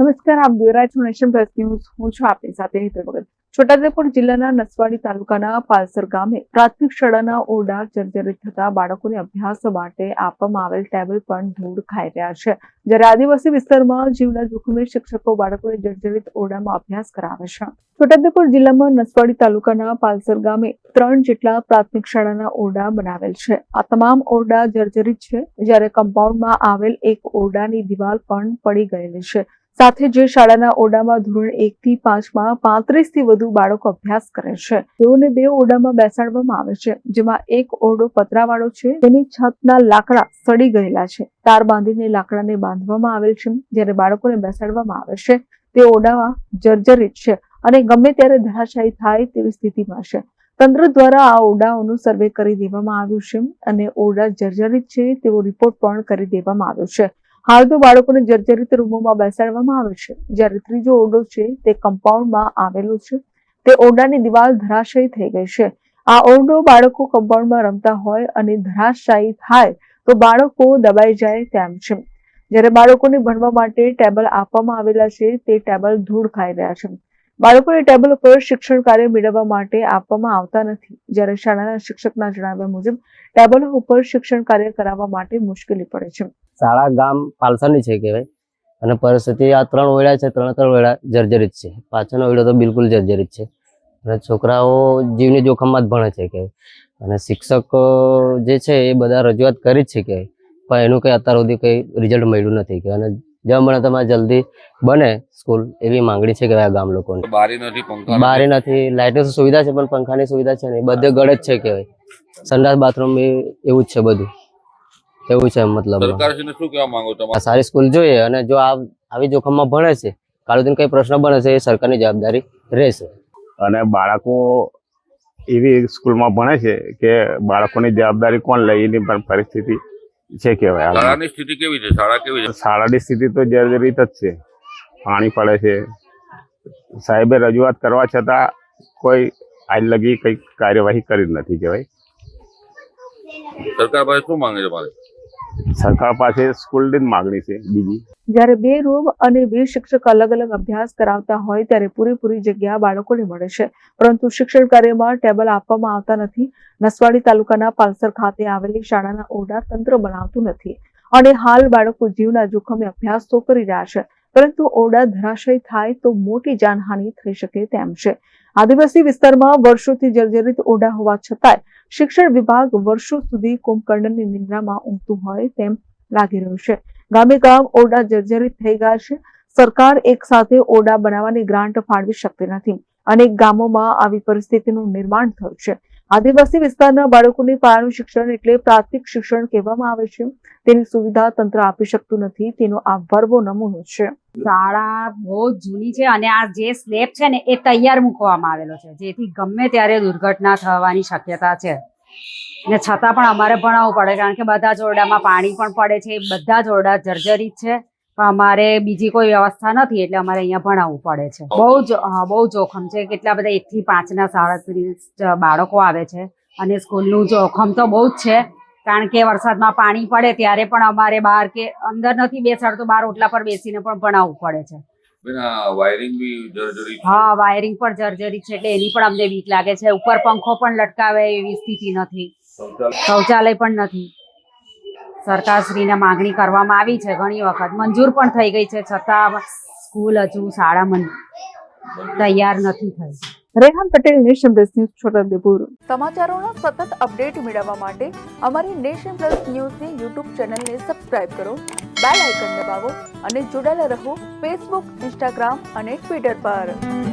નમસ્કાર, આપ જોઈ રહ્યા છો નેશન પ્લસ ન્યૂઝ. હું છું આપની સાથે હેતલ ભગત. છોટાઉદેપુર જિલ્લાના નસવાડી તાલુકાના પાલસર ગામે પ્રાથમિક શાળાના ઓરડા જર્જરિત થતા બાળકોને અભ્યાસ માટે આપવામાં આવેલ ટેબલ પણ ધૂળ ખાઈ રહ્યા છે. જ્યારે આદિવાસી વિસ્તારમાં જીવના જોખમે શિક્ષકો બાળકોને જર્જરિત ઓરડામાં અભ્યાસ કરાવે છે. છોટાઉદેપુર જિલ્લામાં નસવાડી તાલુકાના પાલસર ગામે ત્રણ જેટલા પ્રાથમિક શાળાના ઓરડા બનાવેલ છે. આ તમામ ઓરડા જર્જરિત છે. જ્યારે કમ્પાઉન્ડમાં આવેલ એક ઓરડાની દિવાલ પણ પડી ગયેલી છે. સાથે જે શાળાના ઓરડામાં ધોરણ એક થી પાંચમાં પાંત્રીસથી વધુ બાળકો અભ્યાસ કરે છે. તેઓને બે ઓરડામાં બેસાડવામાં આવે છે, જેમાં એક ઓરડો પતરાવાળો છે, તેની છતના લાકડા સડી ગયેલા છે. તાર બાંધીને લાકડાને બાંધવામાં આવેલ છે, જ્યારે બાળકોને બેસાડવામાં આવે છે, તે ઓરડામાં જર્જરિત છે અને ગમે ત્યારે ધરાશાયી થાય તેવી સ્થિતિમાં છે. તંત્ર દ્વારા આ ઓરડાઓનું સર્વે કરી દેવામાં આવ્યું છે અને ઓરડા જર્જરિત છે તેવો રિપોર્ટ પણ કરી દેવામાં આવ્યો છે. હાલ તો બાળકોને જર્જરિત રૂમોમાં બેસાડવામાં આવે છે. જ્યારે ત્રીજો ઓરડો છે તે કમ્પાઉન્ડમાં આવેલો છે. તે ઓરડાની દિવાલ ધરાશાયી થઈ ગઈ છે. આ ઓરડો બાળકો કમ્પાઉન્ડમાં રમતા હોય અને ધરાશાયી થાય તો બાળકો દબાઈ જાય તેમ છે. જ્યારે બાળકોને ભણવા માટે ટેબલ આપવામાં આવેલા છે, તે ટેબલ ધૂળ ખાઈ રહ્યા છે. બાળકોને ટેબલ ઉપર શિક્ષણ કાર્ય મેળવવા માટે આપવામાં આવતા નથી. જ્યારે શાળાના શિક્ષકના જણાવ્યા મુજબ, ટેબલ ઉપર શિક્ષણ કાર્ય કરાવવા માટે મુશ્કેલી પડે છે. શાળા ગામ પાલસાની છે કહેવાય. અને પરિસ્થિતિ આ ત્રણ ઓયડા છે ત્રણ ત્રણ ઓયડા જર્જરિત છે. પાછળનો ઓયડો તો બિલકુલ જર્જરિત છે. અને છોકરાઓ જીવની જોખમમાં જ ભણે છે કે અને શિક્ષકો જે છે એ બધા રજૂઆત કરી જ છે કે પણ એનું કંઈ અત્યાર સુધી કંઈ રિઝલ્ટ મળ્યું નથી કે અને જેમ મળે તમારે જલ્દી બને સ્કૂલ એવી માંગણી છે કે ગામ લોકોની. બારી નથી લાઇટની સુવિધા છે પણ પંખાની સુવિધા છે નહીં. બધે ગળે જ છે કહેવાય. સંડાસ બાથરૂમ એવું જ છે બધું. એવું છે મતલબ. સરકારશ્રીને શું કહેવા માંગો આ તમારે સારી સ્કૂલ જોઈએ અને જો આ આવી જોખમમાં ભણે છે કાલે દિન કઈ પ્રશ્ન બને છે એ સરકારની જવાબદારી રહેશે. અને બાળકો એવી સ્કૂલમાં ભણે છે કે બાળકોની જવાબદારી કોણ લે એની પણ પરિસ્થિતિ છે કહેવાય શાળાની સ્થિતિ કેવી છે? શાળા કેવી છે? શાળાની સ્થિતિ તો જર્જરિત જ છે. પાણી પડે છે. સાહેબે રજૂઆત કરવા છતાં કોઈ આજ લગી કઈ કાર્યવાહી કરી નથી કહેવાય. સરકાર પાસે શું માંગે છે મારે? સરકાર પાસે સ્કૂલની માગણી છે, બીજી. જ્યારે બે રૂમ અને બે શિક્ષક અલગ અલગ અભ્યાસ કરાવતા હોય ત્યારે પૂરેપૂરી જગ્યા બાળકોને મળે છે. પરંતુ શિક્ષણ કાર્યમાં ટેબલ આપવામાં આવતા નથી. નસવાડી તાલુકાના પાલસર ખાતે આવેલી શાળાના ઓરડા તંત્ર બનાવતું નથી. અને હાલ બાળકો જીવના જોખમે અભ્યાસ તો કરી રહ્યા છે, પરંતુ ઓરડા ધરાશય થાય તો મોટી જાનહાનિ થઈ શકે તેમ છે. આદિવાસી વિસ્તારમાં વર્ષોથી જર્જરિત ઓરડા હોવા છતાંય શિક્ષણ વિભાગ વર્ષો સુધી કુંભકર્ણની નિંદ્રામાં ઊંઘતું હોય તેમ લાગી રહ્યું છે. ગામે ગામ ઓરડા જર્જરિત થઈ ગયા છે. સરકાર એક સાથે ઓરડા બનાવવાની ગ્રાન્ટ ફાળવી શકતી નથી. અનેક ગામોમાં આવી પરિસ્થિતિનું નિર્માણ થયું છે. આદિવાસી વિસ્તારના બાળકોને પાયાનું શિક્ષણ એટલે પ્રાથમિક શિક્ષણ કહેવામાં આવે છે. તેની સુવિધા તંત્ર આપી શકતું નથી. તેનો આ ભરવો નમૂનો છે. શાળા બહુ જૂની છે અને આ જે સ્લેબ છે ને એ તૈયાર મૂકવામાં આવેલો છે. જેથી ગમે ત્યારે દુર્ઘટના થવાની શક્યતા છે. ને છતાં પણ અમારે ભણાવવું પડે, કારણ કે બધા જ ઓરડામાં પાણી પણ પડે છે. બધા જ ઓરડા જર્જરિત છે. પણ અમારે બીજી કોઈ વ્યવસ્થા નથી એટલે અમારે અહીંયા ભણાવવું પડે છે. બહુ જ હા બહુ જોખમ છે. કેટલા બધા એકથી પાંચના સાડત્રીસ બાળકો આવે છે અને સ્કૂલનું જોખમ તો બહુ જ છે. કારણ કે વરસાદમાં પાણી પડે ત્યારે પણ અમારે બહાર કે અંદર નથી બેસાડતો બહાર ઓટલા પર બેસીને પણ ભણાવવું પડે છે. વાયરિંગ. હા વાયરિંગ પણ જર્જરી છે એટલે એની પણ અમને બીક લાગે છે. ઉપર પંખો પણ લટકાવે એવી સ્થિતિ નથી. શૌચાલય પણ નથી. સરકારશ્રીને માગણી કરવામાં આવી છે. ઘણી વખત મંજૂર પણ થઈ ગઈ છે. છતાં સ્કૂલ હજુ શાળા મન તૈયાર નથી થઈ. Rehan Patel nation plus news Chhota Udepur. સમાચારોનો સતત અપડેટ મેળવવા માટે અમારી નેશન પ્લસ ન્યૂઝની યુટ્યુબ ચેનલને સબસ્ક્રાઇબ કરો બેલ આઇકન દબાવો અને જોડાયેલા રહો ફેસબુક ઇન્સ્ટાગ્રામ અને ટ્વિટર પર.